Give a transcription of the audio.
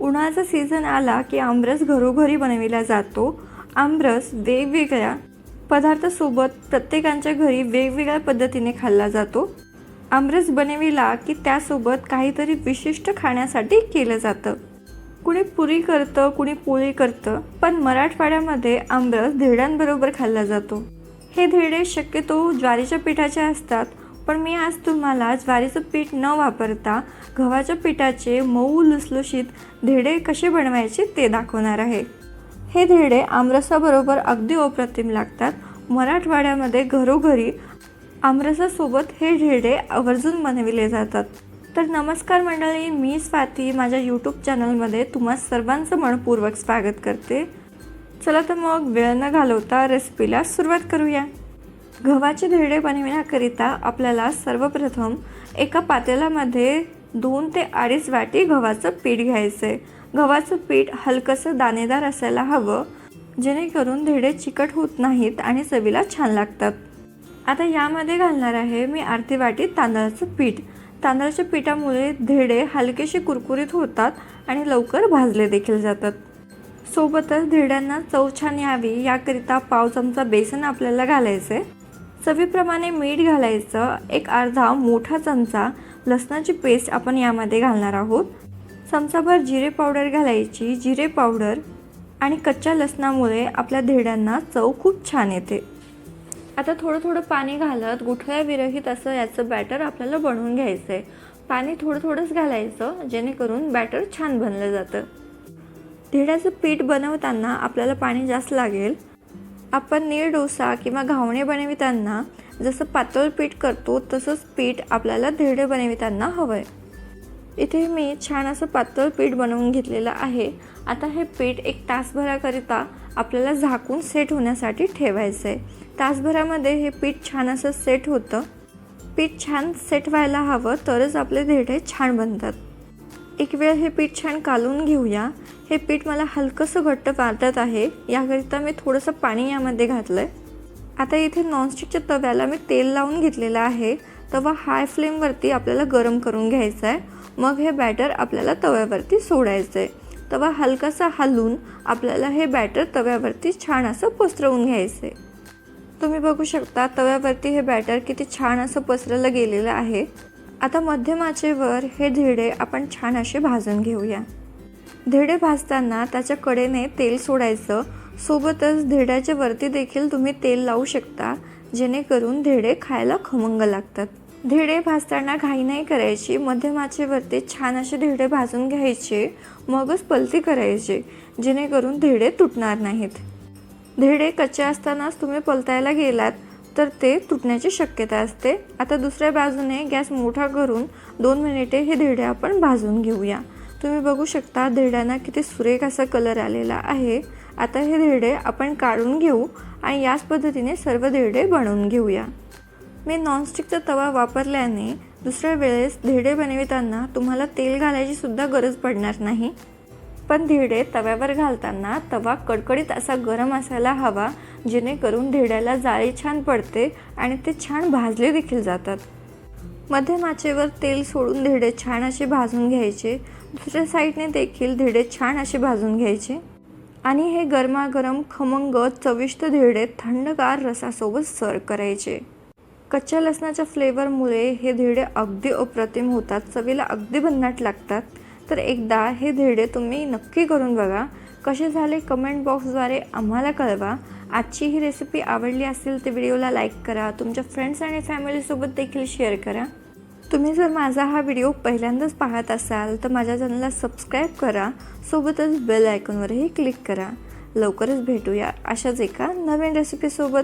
उन्हाळ्याचा सीझन आला की आमरस घरोघरी बनविला जातो. आमरस वेगवेगळ्या पदार्थासोबत प्रत्येकांच्या घरी वेगवेगळ्या पद्धतीने खाल्ला जातो. आमरस बनविला की त्यासोबत काहीतरी विशिष्ट खाण्यासाठी केलं जातं. कुणी पुरी करतं कुणी पोळी करतं पण मराठवाड्यामध्ये आमरस धिरड्यांबरोबर खाल्ला जातो. हे धिरडे शक्यतो ज्वारीच्या पिठाचे असतात पण मी आज तुम्हाला ज्वारीचं पीठ न वापरता गव्हाच्या पिठाचे मऊ लुसलुशीत धेडे कसे बनवायचे ते दाखवणार आहे. हे धेडे आमरसाबरोबर अगदी अप्रतिम लागतात. मराठवाड्यामध्ये घरोघरी आमरसासोबत हे धेडे आवर्जून बनविले जातात. तर नमस्कार मंडळी मी स्वाती. माझ्या यूट्यूब चॅनलमध्ये तुम्हा सर्वांचं मनपूर्वक स्वागत करते. चला तर मग वेळ न घालवता रेसिपीला सुरुवात करूया. गव्हाचे धिरडे बनविण्याकरिता आपल्याला सर्वप्रथम एका पातेल्यामध्ये दोन ते अडीच वाटी गव्हाचं पीठ घ्यायचं आहे गव्हाचं पीठ हलकंसं दाणेदार असायला हवं जेणेकरून धिरडे चिकट होत नाहीत आणि चवीला छान लागतात. आता यामध्ये घालणार आहे मी अर्धी वाटी तांदळाचं पीठ. तांदळाच्या पिठामुळे धिरडे हलकेसे कुरकुरीत होतात आणि लवकर भाजले देखील जातात. सोबतच धिरड्यांना चव छान यावी याकरिता पाव चमचा बेसन आपल्याला घालायचं आहे चवीप्रमाणे मीठ घालायचं. एक अर्धा मोठा चमचा लसणाची पेस्ट आपण यामध्ये घालणार आहोत. चमचाभर जिरे पावडर घालायची. जिरे पावडर आणि कच्च्या लसणामुळे आपल्या धेड्यांना चव खूप छान येते. आता थोडं थोडं पाणी घालत गुठळ्या विरहित असं याचं बॅटर आपल्याला बनवून घ्यायचं आहे पाणी थोडं थोडंच घालायचं जेणेकरून बॅटर छान बनलं जातं. धेड्याचं पीठ बनवताना आपल्याला पाणी जास्त लागेल. आपण नीळ डोसा किंवा घावणे बनविताना जसं पातळ पीठ करतो तसंच पीठ आपल्याला धिरडे बनविताना हवं आहे इथे मी छान असं पातळ पीठ बनवून घेतलेलं आहे. आता हे पीठ एक तासभराकरिता आपल्याला झाकून सेट होण्यासाठी ठेवायचं आहे तासभरामध्ये हे पीठ छान असं सेट होतं. पीठ छान सेट व्हायला हवं तरच आपले धिरडे छान बनतात. एक वेळ हे पीठ छान कालून घेऊया. हे पीठ मला हलकंसं घट्ट पातत आहे. याकरिता मी थोडंसं पाणी यामध्ये घातलं आहे आता इथे नॉनस्टिकच्या तव्याला मी तेल लावून घेतलेलं आहे. तवा हाय फ्लेमवरती आपल्याला गरम करून घ्यायचा आहे मग हे बॅटर आपल्याला तव्यावरती सोडायचं आहे तवा हलकासा हलून आपल्याला हे बॅटर तव्यावरती छान असं पसरवून घ्यायचं आहे तुम्ही बघू शकता तव्यावरती हे बॅटर किती छान असं पसरलं गेलेलं आहे. आता मध्यम आचेवर हे धिडे आपण छान असे भाजून घेऊया. धेडे भाजताना त्याच्या कडेने तेल सोडायचं. सोबतच धेड्याच्या वरती देखील तुम्ही तेल लावू शकता जेणेकरून धेडे खायला खमंग लागतात. धेडे भाजताना घाई नाही करायची मध्यमाचेवरती छान असे धेडे भाजून घ्यायचे मगच पलती करायचे जेणेकरून धेडे तुटणार नाहीत. धेडे कच्चे असतानाच तुम्ही पलतायला गेलात तर ते तुटण्याची शक्यता असते. आता दुसऱ्या बाजूने गॅस मोठा करून दोन मिनिटे हे धेडे आपण भाजून घेऊया. तुम्ही बघू शकता धिरड्यांना किती सुरेख असा कलर आलेला आहे. आता हे धिरडे आपण काढून घेऊ आणि याच पद्धतीने सर्व धिरडे बनवून घेऊया. मी नॉनस्टिकचा तवा वापरल्याने दुसऱ्या वेळेस धिरडे बनविताना तुम्हाला तेल घालायची सुद्धा गरज पडणार नाही. पण धिरडे तव्यावर घालताना तवा कडकडीत असा गरम असायला हवा जेणेकरून धिरड्याला जाळी छान पडते आणि ते छान भाजले देखील जातात. मध्यम आचेवर तेल सोडून धिरडे छान असे भाजून घ्यायचे. दुसऱ्या साईडने देखील धिरडे छान असे भाजून घ्यायचे. आणि हे गरमागरम खमंग चविष्ट धिरडे थंडगार रसासोबत सर्व करायचे. कच्च्या लसणाच्या फ्लेवरमुळे हे धिरडे अगदी अप्रतिम होतात. चवीला अगदी भन्नाट लागतात. तर एकदा हे धिरडे तुम्ही नक्की करून बघा. कसे झाले कमेंट बॉक्सद्वारे आम्हाला कळवा. आजची ही रेसिपी आवडली असेल तर व्हिडिओला लाईक करा. तुमच्या फ्रेंड्स आणि फॅमिलीसोबत देखील शेअर करा. तुम्ही जर माझा हा व्हिडिओ पहिल्यांदाच पाहत असाल तर माझ्या चॅनलला सबस्क्राईब करा. सोबतच बेल आयकॉनवरही क्लिक करा. लवकरच भेटूया अशाच एका नवीन रेसिपीसोबत